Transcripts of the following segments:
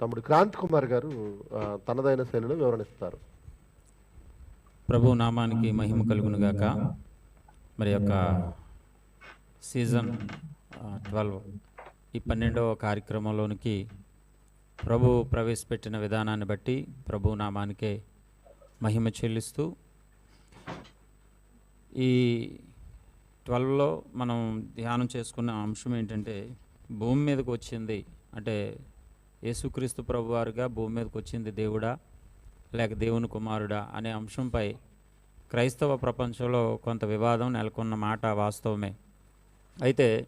తమ్ముడు క్రాంతి కుమార్ గారు తనదైన శైలిలో వివరణిస్తారు ప్రభు నామానికి మహిమ కలుగునుగాక మరి యొక్క సీజన్ ట్వెల్వ్ ఈ పన్నెండవ కార్యక్రమంలోనికి ప్రభు ప్రవేశపెట్టిన విధానాన్ని బట్టి ప్రభు నామానికే మహిమ చెల్లిస్తూ ఈ ట్వెల్వ్లో మనం ధ్యానం చేసుకున్న అంశం ఏంటంటే భూమి మీదకి వచ్చింది అంటే యేసుక్రీస్తు ప్రభువారుగా భూమి మీదకి వచ్చింది దేవుడా లేక దేవుని కుమారుడా అనే అంశంపై క్రైస్తవ ప్రపంచంలో కొంత వివాదం నెలకొన్న మాట వాస్తవమే. అయితే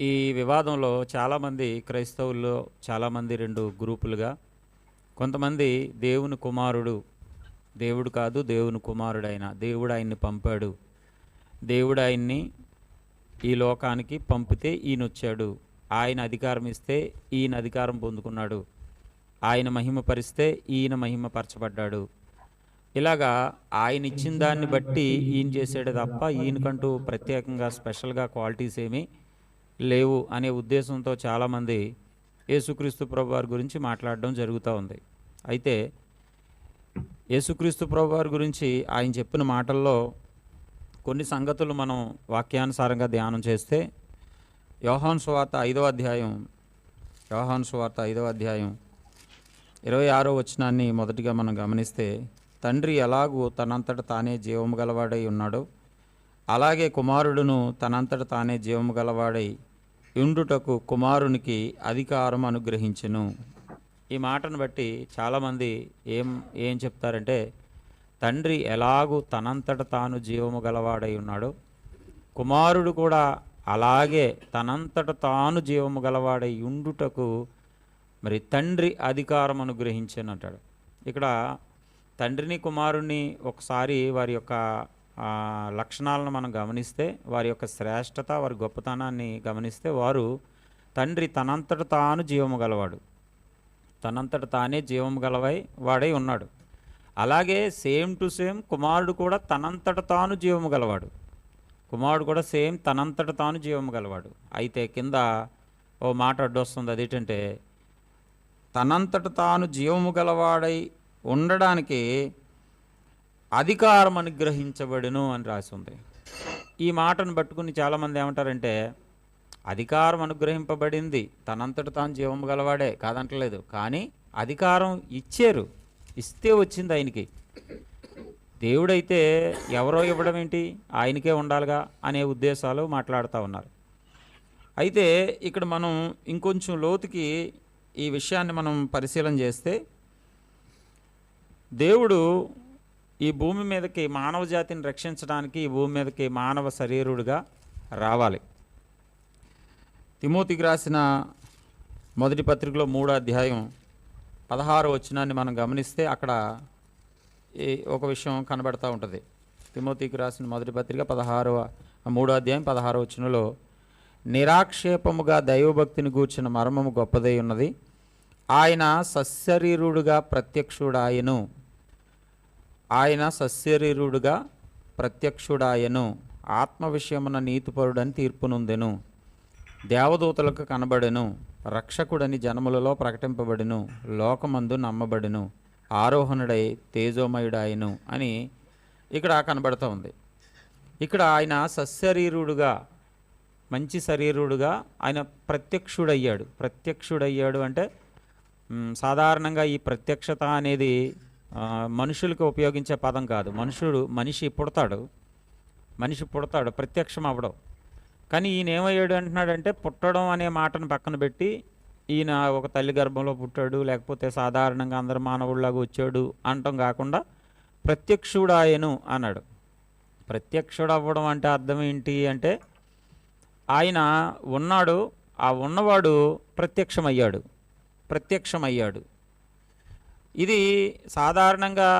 ఈ వివాదంలో చాలామంది క్రైస్తవుల్లో చాలామంది రెండు గ్రూపులుగా కొంతమంది దేవుని కుమారుడు దేవుడు కాదు దేవుని కుమారుడైన దేవుడు ఆయన్ని పంపాడు. దేవుడు ఆయన్ని ఈ లోకానికి పంపితే ఈయన వచ్చాడు ఆయన అధికారం ఇస్తే ఈయన అధికారం పొందుకున్నాడు. ఆయన మహిమపరిస్తే ఈయన మహిమపరచబడ్డాడు ఇలాగా ఆయన ఇచ్చిన దాన్ని బట్టి ఈయన చేసాడు తప్ప ఈయనకంటూ ప్రత్యేకంగా స్పెషల్గా క్వాలిటీస్ ఏమీ లేవు అనే ఉద్దేశంతో చాలామంది యేసుక్రీస్తు ప్రభు వారి గురించి మాట్లాడడం జరుగుతూ ఉంది. అయితే యేసుక్రీస్తు ప్రభు వారి గురించి ఆయన చెప్పిన మాటల్లో కొన్ని సంగతులు మనం వాక్యానుసారంగా ధ్యానం చేస్తే యోహాన్ సువార్త ఐదవ అధ్యాయం యోహాన్ సువార్త ఐదవ అధ్యాయం ఇరవై ఆరో వచనాన్ని మొదటిగా మనం గమనిస్తే తండ్రి ఎలాగూ తనంతట తానే జీవము గలవాడై ఉన్నాడు. అలాగే కుమారుడును తనంతట తానే జీవము గలవాడై ఉండుటకు కుమారునికి అధికారం అనుగ్రహించెను. ఈ మాటను బట్టి చాలామంది ఏం ఏం చెప్తారంటే తండ్రి ఎలాగూ తనంతట తాను జీవము గలవాడై ఉన్నాడు. కుమారుడు కూడా అలాగే తనంతట తాను జీవము గలవాడై ఉండుటకు మరి తండ్రి అధికారం అనుగ్రహించానంటాడు ఇక్కడ తండ్రిని కుమారుణ్ణి ఒకసారి వారి యొక్క లక్షణాలను మనం గమనిస్తే వారి యొక్క శ్రేష్టత వారి గొప్పతనాన్ని గమనిస్తే వారు తండ్రి తనంతట తాను జీవము గలవాడు. తనంతట తానే జీవము గలవై వాడై ఉన్నాడు. అలాగే సేమ్ టు సేమ్ కుమారుడు కూడా తనంతట తాను జీవము గలవాడు. కుమారుడు కూడా సేమ్ తనంతట తాను జీవము గలవాడు. అయితే కింద ఓ మాట అడ్డొస్తుంది. అదేంటంటే తనంతట తాను జీవము గలవాడై ఉండడానికి అధికారం అనుగ్రహించబడును అని రాసి ఉంది. ఈ మాటను పట్టుకుని చాలామంది ఏమంటారంటే అధికారం అనుగ్రహింపబడింది. తనంతట తాను జీవము గలవాడే. కాదంటలేదు. కానీ అధికారం ఇచ్చారు. ఇస్తే వచ్చింది ఆయనకి. దేవుడైతే ఎవరో ఇవ్వడం ఏంటి? ఆయనకే ఉండాలిగా అనే ఉద్దేశాలు మాట్లాడుతూ ఉన్నారు. అయితే ఇక్కడ మనం ఇంకొంచెం లోతుకి ఈ విషయాన్ని మనం పరిశీలన చేస్తే దేవుడు ఈ భూమి మీదకి మానవ జాతిని రక్షించడానికి ఈ భూమి మీదకి మానవ శరీరుడుగా రావాలి. తిమోతికి రాసిన మొదటి పత్రికలో మూడో అధ్యాయం పదహారు వచనాన్ని మనం గమనిస్తే అక్కడ ఈ ఒక విషయం కనబడతా ఉంటుంది. తిమోతికి రాసిన మొదటి పత్రిక పదహారవ మూడో అధ్యాయం పదహారవ వచనంలో నిరాక్షేపముగా దైవభక్తిని గూర్చిన మర్మము గొప్పదై ఉన్నది. ఆయన సశరీరుడుగా ప్రత్యక్షుడాయను. ఆయన సశరీరుడుగా ప్రత్యక్షుడాయను. ఆత్మ విషయమున నీతిపరుడని తీర్పునుందెను. దేవదూతలకు కనబడెను. రక్షకుడని జనములలో ప్రకటింపబడెను. లోకమందు నమ్మబడెను. ఆరోహణుడై తేజోమయుడాయను అని ఇక్కడ కనబడుతూ ఉంది. ఇక్కడ ఆయన సశరీరుడుగా మంచి శరీరుడుగా ఆయన ప్రత్యక్షుడయ్యాడు. ప్రత్యక్షుడయ్యాడు అంటే సాధారణంగా ఈ ప్రత్యక్షత అనేది మనుషులకు ఉపయోగించే పదం కాదు. మనుషుడు మనిషి పుడతాడు. మనిషి పుడతాడు ప్రత్యక్షం అవ్వడం. కానీ ఈయన ఏమయ్యాడు అంటున్నాడంటే పుట్టడం అనే మాటను పక్కన పెట్టి ఈయన ఒక తల్లి గర్భంలో పుట్టాడు లేకపోతే సాధారణంగా అందరు మానవుడిలాగా వచ్చాడు అనటం కాకుండా ప్రత్యక్షుడాయను అన్నాడు. ప్రత్యక్షుడు అవ్వడం అంటే అర్థం ఏంటి అంటే ఆయన ఉన్నాడు ఆ ఉన్నవాడు ప్రత్యక్షమయ్యాడు ప్రత్యక్షమయ్యాడు. ఇది సాధారణంగా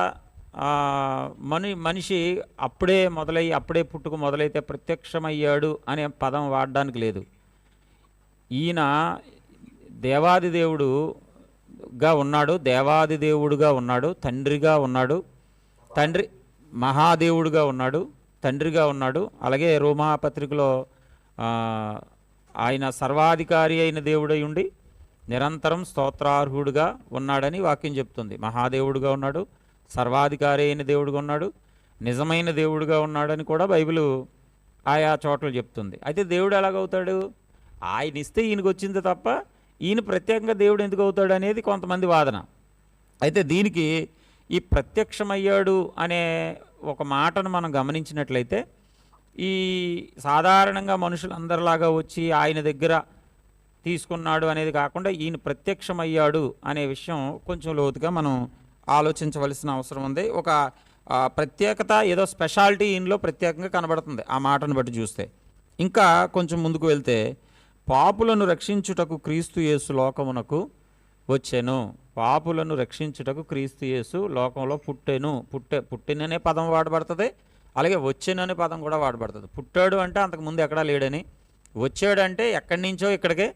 మని మనిషి అప్పుడే మొదలై అప్పుడే పుట్టుక మొదలైతే ప్రత్యక్షమయ్యాడు అనే పదం వాడడానికి లేదు. ఈయన దేవాది దేవుడుగా ఉన్నాడు దేవాది దేవుడుగా ఉన్నాడు తండ్రిగా ఉన్నాడు తండ్రి మహాదేవుడుగా ఉన్నాడు తండ్రిగా ఉన్నాడు. అలాగే రోమా పత్రికలో ఆయన సర్వాధికారి అయిన దేవుడై ఉండి నిరంతరం స్తోత్రార్హుడుగా ఉన్నాడని వాక్యం చెప్తుంది. మహాదేవుడుగా ఉన్నాడు సర్వాధికారి అయిన దేవుడుగా ఉన్నాడు నిజమైన దేవుడుగా ఉన్నాడని కూడా బైబిల్ ఆయా చోట్ల చెప్తుంది. అయితే దేవుడు ఎలాగవుతాడు? ఆయన ఇస్తే ఈయనకు వచ్చింది తప్ప ఈయన ప్రత్యేకంగా దేవుడు ఎందుకు అవుతాడు అనేది కొంతమంది వాదన. అయితే దీనికి ఈ ప్రత్యక్షమయ్యాడు అనే ఒక మాటను మనం గమనించినట్లయితే ఈ సాధారణంగా మనుషులందరిలాగా వచ్చి ఆయన దగ్గర తీసుకున్నాడు అనేది కాకుండా ఈయన ప్రత్యక్షమయ్యాడు అనే విషయం కొంచెం లోతుగా మనం ఆలోచించవలసిన అవసరం ఉంది. ఒక ప్రత్యేకత ఏదో స్పెషాలిటీ ఈయనలో ప్రత్యేకంగా కనబడుతుంది ఆ మాటను బట్టి చూస్తే. ఇంకా కొంచెం ముందుకు వెళ్తే పాపులను రక్షించుటకు క్రీస్తు యేసు లోకమునకు వచ్చెను. పాపులను రక్షించుటకు క్రీస్తు యేసు లోకంలో పుట్టెను. పుట్టే పుట్టిననే పదం వాడబడుతుంది అలాగే వచ్చెను అనే పదం కూడా వాడబడుతుంది. పుట్టాడు అంటే అంతకుముందు ఎక్కడా లేడని. వచ్చాడంటే ఎక్కడి నుంచో ఇక్కడికే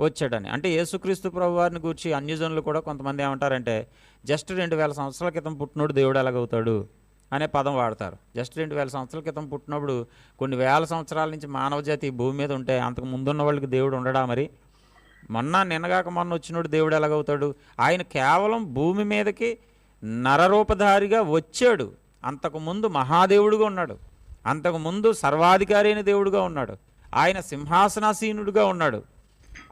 వచ్చాడని. అంటే యేసుక్రీస్తు ప్రభు వారిని గురించి అన్యజనులు కూడా కొంతమంది ఏమంటారంటే జస్ట్ రెండు వేల సంవత్సరాల క్రితం పుట్టినోడు దేవుడు ఎలాగవుతాడు? అనే పదం వాడతారు. జస్ట్ రెండు వేల సంవత్సరాల క్రితం పుట్టినప్పుడు కొన్ని వేల సంవత్సరాల నుంచి మానవజాతి భూమి మీద ఉంటే అంతకు ముందున్న వాళ్ళకి దేవుడు ఉండడా మరి? మొన్న నిన్నగాక మొన్న వచ్చినోడు దేవుడు ఎలాగవుతాడు? ఆయన కేవలం భూమి మీదకి నరరూపధారిగా వచ్చాడు. అంతకుముందు మహాదేవుడుగా ఉన్నాడు. అంతకుముందు సర్వాధికారి అయిన దేవుడుగా ఉన్నాడు. ఆయన సింహాసనాసీనుడుగా ఉన్నాడు.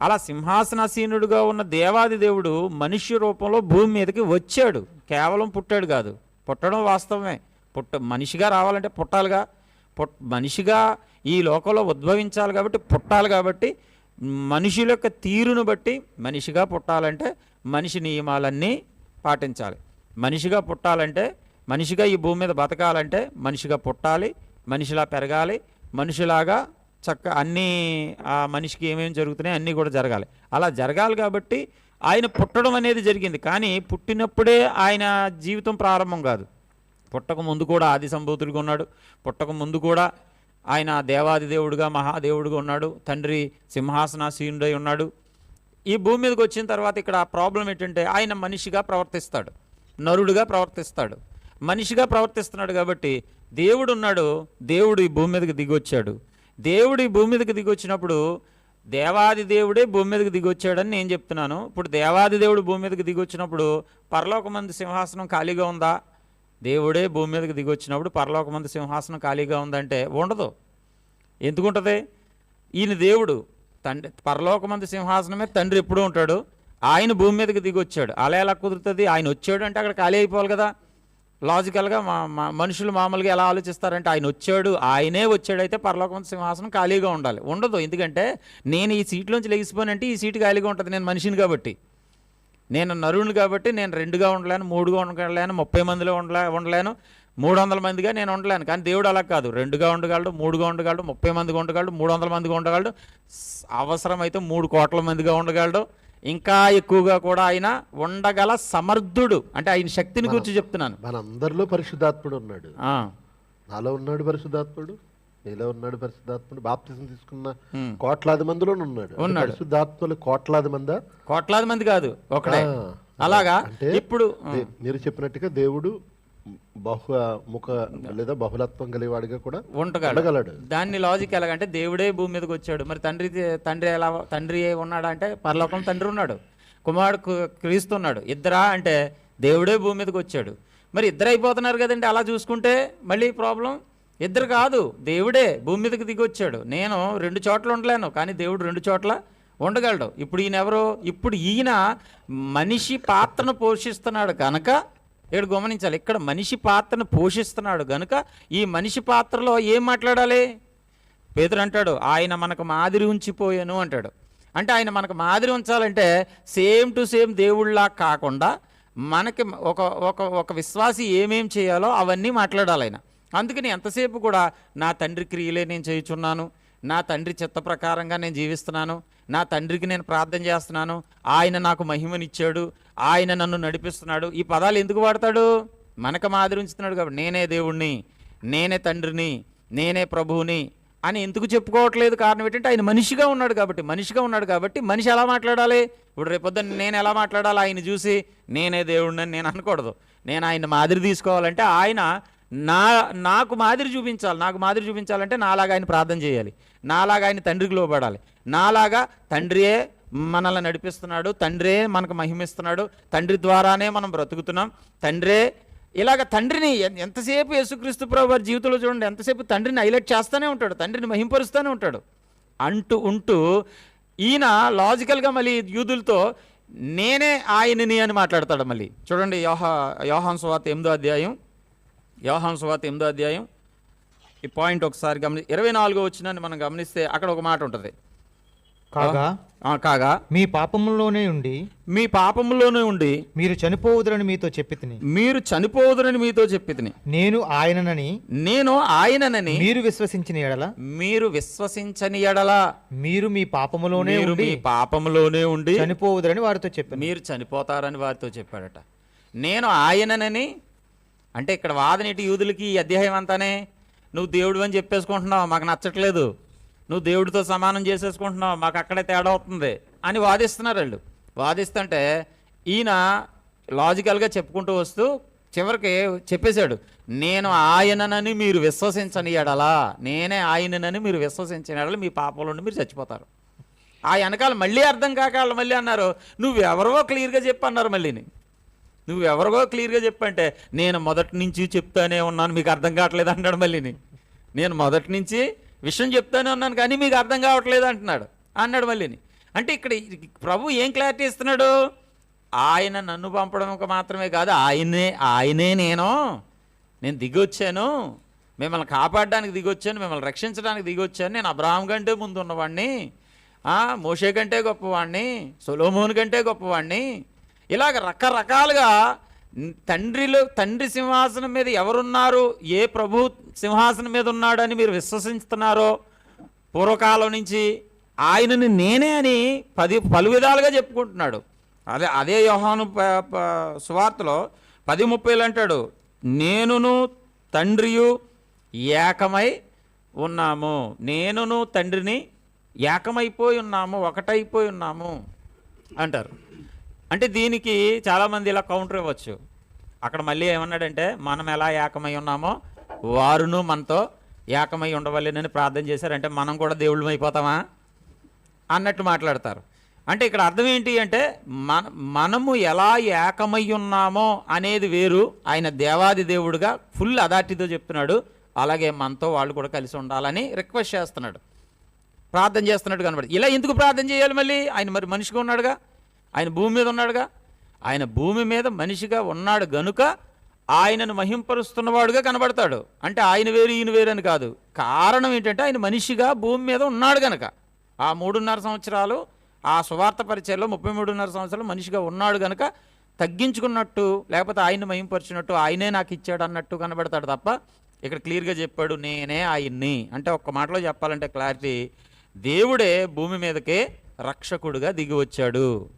అలా సింహాసనాసీనుడుగా ఉన్న దేవాది దేవుడు మనిషి రూపంలో భూమి మీదకి వచ్చాడు. కేవలం పుట్టాడు కాదు. పుట్టడం వాస్తవమే. పుట్ట మనిషిగా రావాలంటే పుట్టాలిగా. పుట్ మనిషిగా ఈ లోకంలో ఉద్భవించాలి కాబట్టి పుట్టాలి కాబట్టి మనుషుల యొక్క తీరును బట్టి మనిషిగా పుట్టాలంటే మనిషి నియమాలన్నీ పాటించాలి. మనిషిగా పుట్టాలంటే మనిషిగా ఈ భూమి మీద బతకాలంటే మనిషిగా పుట్టాలి మనిషిలా పెరగాలి మనిషిలాగా చక్క అన్నీ ఆ మనిషికి ఏమేమి జరుగుతున్నాయి అన్నీ కూడా జరగాలి. అలా జరగాలి కాబట్టి ఆయన పుట్టడం అనేది జరిగింది. కానీ పుట్టినప్పుడే ఆయన జీవితం ప్రారంభం కాదు. పుట్టక ముందు కూడా ఆది సంభూతుడిగా ఉన్నాడు. పుట్టక ముందు కూడా ఆయన దేవాది దేవుడుగా మహాదేవుడుగా ఉన్నాడు. తండ్రి సింహాసనాసీనుడై ఉన్నాడు. ఈ భూమి మీదకి వచ్చిన తర్వాత ఇక్కడ ప్రాబ్లం ఏంటంటే ఆయన మనిషిగా ప్రవర్తిస్తాడు. నరుడుగా ప్రవర్తిస్తాడు. మనిషిగా ప్రవర్తిస్తున్నాడు కాబట్టి దేవుడు ఉన్నాడు దేవుడు ఈ భూమి మీదకి దిగొచ్చాడు. దేవుడు ఈ భూమి మీదకి దిగొచ్చినప్పుడు దేవాది దేవుడే భూమి మీదకి దిగొచ్చాడని నేను చెప్తున్నాను. ఇప్పుడు దేవాది దేవుడు భూమి మీదకి దిగొచ్చినప్పుడు పరలోకమంది సింహాసనం ఖాళీగా ఉందా? దేవుడే భూమి మీదకి దిగొచ్చినప్పుడు పరలోకమంది సింహాసనం ఖాళీగా ఉందంటే ఉండదు. ఎందుకుంటుంది? ఈయన దేవుడు తండ్రి పరలోకమంది సింహాసనమే తండ్రి ఎప్పుడూ ఉంటాడు. ఆయన భూమి మీదకి దిగొచ్చాడు. అలా ఎలా కుదురుతుంది? ఆయన వచ్చాడు అంటే అక్కడ ఖాళీ అయిపోవాలి కదా. లాజికల్గా మా మనుషులు మామూలుగా ఎలా ఆలోచిస్తారంటే ఆయన వచ్చాడు ఆయనే వచ్చాడైతే పరలోకమంది సింహాసనం ఖాళీగా ఉండాలి. ఉండదు. ఎందుకంటే నేను ఈ సీట్లోంచి లెగిసిపోయానంటే ఈ సీటు ఖాళీగా ఉంటుంది. నేను మనిషిని కాబట్టి. నేను నరుని కాబట్టి నేను రెండుగా ఉండలేను మూడుగా ఉండలేను ముప్పై మందిలో ఉండలే ఉండలేను. మూడు వందల మందిగా నేను ఉండలేను. కానీ దేవుడు అలా కాదు. రెండుగా ఉండగలడు మూడుగా ఉండగలడు ముప్పై మందిగా ఉండగలడు మూడు వందల మందిగా ఉండగలడు. అవసరమైతే మూడు కోట్ల మందిగా ఉండగలడు. ఇంకా ఎక్కువగా కూడా ఆయన ఉండగల సమర్థుడు. అంటే ఆయన శక్తిని గురించి చెప్తున్నాను. మనందరిలో పరిశుద్ధాత్ముడు ఉన్నాడు. నాలో ఉన్నాడు పరిశుద్ధాత్ముడు? నీలో ఉన్నాడు పరిశుద్ధాత్ముడు? బాప్తిజం తీసుకున్న. కోట్లాది మందిలో ఉన్నాడు. ఉన్నాడు. పరిశుద్ధాత్మలు కోట్లాది మందా? కోట్లాది మంది కాదు ఒకడే. ఆ, అలాగా? అంటే ఇప్పుడు మీరు చెప్పినట్టుగా దేవుడు బహు ముఖ లేదా బహుళత్వం కలిగేవాడిగా కూడా ఉండగలడు. దాన్ని లాజిక్ ఎలాగంటే దేవుడే భూమి మీదకి వచ్చాడు. మరి తండ్రి తండ్రి ఎలా తండ్రి ఉన్నాడా అంటే పరలోకం తండ్రి ఉన్నాడు. కుమారుడు కు- క్రీస్తు ఉన్నాడు. ఇద్దరా అంటే దేవుడే భూమి మీదకి వచ్చాడు. మరి ఇద్దరు అయిపోతున్నారు కదండి అలా చూసుకుంటే మళ్ళీ ప్రాబ్లం ఇద్దరు కాదు దేవుడే భూమి మీదకి దిగొచ్చాడు. నేను రెండు చోట్ల ఉండలేను కానీ దేవుడు రెండు చోట్ల ఉండగలడు. ఇప్పుడు ఈయన ఎవరు? ఇప్పుడు ఈయన మనిషి పాత్రను పోషిస్తున్నాడు కనుక ఇక్కడ గమనించాలి ఇక్కడ మనిషి పాత్రను పోషిస్తున్నాడు గనుక ఈ మనిషి పాత్రలో ఏం మాట్లాడాలి? పేదరు అంటాడు ఆయన మనకు మాదిరి ఉంచిపోయాను అంటాడు. అంటే ఆయన మనకు మాదిరి ఉంచాలంటే సేమ్ టు సేమ్ దేవుళ్ళలా కాకుండా మనకి ఒక ఒక ఒక విశ్వాసి ఏమేం చేయాలో అవన్నీ మాట్లాడాలి ఆయన. అందుకని ఎంతసేపు కూడా నా తండ్రి క్రియలే నేను చేయుచున్నాను నా తండ్రి చిత్త ప్రకారంగా నేను జీవిస్తున్నాను నా తండ్రికి నేను ప్రార్థన చేస్తున్నాను ఆయన నాకు మహిమనిచ్చాడు ఆయన నన్ను నడిపిస్తున్నాడు. ఈ పదాలు ఎందుకు వాడతాడు? మనకు మాదిరి ఉంచుతున్నాడు కాబట్టి నేనే దేవుణ్ణి నేనే తండ్రిని నేనే ప్రభువుని అని ఎందుకు చెప్పుకోవట్లేదు? కారణం ఏంటంటే ఆయన మనిషిగా ఉన్నాడు కాబట్టి మనిషిగా ఉన్నాడు కాబట్టి మనిషి ఎలా మాట్లాడాలి? ఇప్పుడు రేపొద్దున నేను ఎలా మాట్లాడాలి? ఆయన చూసి నేనే దేవుడిని అని నేను అనకూడదు. నేను ఆయన మాదిరి తీసుకోవాలంటే ఆయన నా నాకు మాదిరి చూపించాలి నాకు మాదిరి చూపించాలంటే నాలాగా ఆయన ప్రార్థన చేయాలి నాలాగా ఆయన తండ్రికి లోబడాలి నాలాగా తండ్రియే మనల్ని నడిపిస్తున్నాడు తండ్రే మనకు మహిమిస్తున్నాడు తండ్రి ద్వారానే మనం బ్రతుకుతున్నాం తండ్రే ఇలాగ తండ్రిని ఎంతసేపు యేసుక్రీస్తు ప్రభు వారి జీవితంలో చూడండి ఎంతసేపు తండ్రిని హైలైట్ చేస్తూనే ఉంటాడు తండ్రిని మహింపరుస్తూనే ఉంటాడు అంటూ ఉంటూ ఈయన లాజికల్గా మళ్ళీ యూదులతో నేనే ఆయనని అని మాట్లాడతాడు మళ్ళీ. చూడండి యోహా యోహాన్ సువార్త ఎనిమిదో అధ్యాయం. యోహాన్ సువార్త ఎనిమిదో అధ్యాయం. ఈ పాయింట్ ఒకసారి గమని ఇరవై నాలుగో వచ్చిన మనం గమనిస్తే అక్కడ ఒక మాట ఉంటుంది. కాగా? కాగా? మీ పాపములోనే ఉండి మీ పాపములోనే ఉండి మీరు చనిపోవుదురని మీతో చెప్పి మీరు చనిపోదురని మీతో చెప్పి నేను ఆయననని నేను ఆయననని మీరు విశ్వసించిన ఎడల? మీరు విశ్వసించని ఎడల. మీరు మీ పాపములోనే ఉండి మీ పాపములోనే ఉండి చనిపోవుదురని వారితో చెప్పాను. మీరు చనిపోతారని వారితో చెప్పాడట. నేను ఆయననని అంటే ఇక్కడ వాదనేటి యూదులకి ఈ అధ్యాయం అంతానే నువ్వు దేవుడు అని చెప్పేసుకుంటున్నావు మాకు నచ్చట్లేదు. నువ్వు దేవుడితో సమానం చేసేసుకుంటున్నావు మాకు అక్కడే తేడా అవుతుంది అని వాదిస్తున్నారు వాళ్ళు. వాదిస్తుంటే ఈయన లాజికల్గా చెప్పుకుంటూ వస్తూ చివరికి చెప్పేశాడు నేను ఆయననని మీరు విశ్వసించని ఎడలా నేనే ఆయననని మీరు విశ్వసించిన ఎడల మీ పాపంలో నుండి మీరు చచ్చిపోతారు. ఆ వెనకాల మళ్ళీ అర్థం కాక వాళ్ళు మళ్ళీ అన్నారు నువ్వెవరో క్లియర్గా చెప్పన్నారు మళ్ళీని. నువ్వు ఎవరిగో క్లియర్గా చెప్పంటే నేను మొదటి నుంచి చెప్తానే ఉన్నాను మీకు అర్థం కావట్లేదు అంటాడు మళ్ళీని. నేను మొదటి నుంచి విషయం చెప్తానే ఉన్నాను కానీ మీకు అర్థం కావట్లేదు అంటున్నాడు అన్నాడు మళ్ళీని. అంటే ఇక్కడ ప్రభు ఏం క్లారిటీ ఇస్తున్నాడు? ఆయన నన్ను పంపడం ఒక మాత్రమే కాదు ఆయనే ఆయనే నేను. నేను దిగొచ్చాను మిమ్మల్ని కాపాడడానికి దిగొచ్చాను మిమ్మల్ని రక్షించడానికి దిగొచ్చాను నేను అబ్రాహం కంటే ముందు ఉన్నవాడిని మోషే కంటే గొప్పవాడిని సొలోమోన్ కంటే గొప్పవాడిని ఇలాగ రకరకాలుగా తండ్రిలో తండ్రి సింహాసనం మీద ఎవరున్నారు ఏ ప్రభు సింహాసనం మీద ఉన్నాడని మీరు విశ్వసిస్తున్నారో పూర్వకాలం నుంచి ఆయనని నేనే అని పది పలు విధాలుగా చెప్పుకుంటున్నాడు. అదే అదే యోహాను సువార్తలో పది ముప్పైలు అంటాడు నేనును తండ్రియు ఏకమై ఉన్నాము. నేనును తండ్రిని ఏకమైపోయి ఉన్నాము ఒకటైపోయి ఉన్నాము. అంటారు. అంటే దీనికి చాలామంది ఇలా కౌంటర్ ఇవ్వచ్చు. అక్కడ మళ్ళీ ఏమన్నాడంటే మనం ఎలా ఏకమై ఉన్నామో వారును మనతో ఏకమై ఉండవలేనని ప్రార్థన చేశారంటే మనం కూడా దేవుళ్ళం అయిపోతామా? అన్నట్టు మాట్లాడతారు. అంటే ఇక్కడ అర్థం ఏంటి అంటే మన మనము ఎలా ఏకమై ఉన్నామో అనేది వేరు. ఆయన దేవాది దేవుడుగా ఫుల్ అథారిటీతో చెప్తున్నాడు. అలాగే మనతో వాళ్ళు కూడా కలిసి ఉండాలని రిక్వెస్ట్ చేస్తున్నాడు. ప్రార్థన చేస్తున్నట్టు కనబడి ఇలా ఎందుకు ప్రార్థన చేయాలి మళ్ళీ? ఆయన మరి మనిషిగా ఉన్నాడుగా? ఆయన భూమి మీద ఉన్నాడుగా? ఆయన భూమి మీద మనిషిగా ఉన్నాడు గనుక ఆయనను మహింపరుస్తున్నవాడుగా కనబడతాడు. అంటే ఆయన వేరు ఈయన వేరు అని కాదు. కారణం ఏంటంటే ఆయన మనిషిగా భూమి మీద ఉన్నాడు గనక. ఆ మూడున్నర సంవత్సరాలు ఆ సువార్త పరిచయంలో ముప్పై మూడున్నర సంవత్సరాలు మనిషిగా ఉన్నాడు గనక తగ్గించుకున్నట్టు లేకపోతే ఆయన మహింపరిచినట్టు ఆయనే నాకు ఇచ్చాడు అన్నట్టు కనబడతాడు తప్ప ఇక్కడ క్లియర్గా చెప్పాడు నేనే ఆయన్ని. అంటే ఒక్క మాటలో చెప్పాలంటే క్లారిటీ దేవుడే భూమి మీదకే రక్షకుడుగా దిగి వచ్చాడు.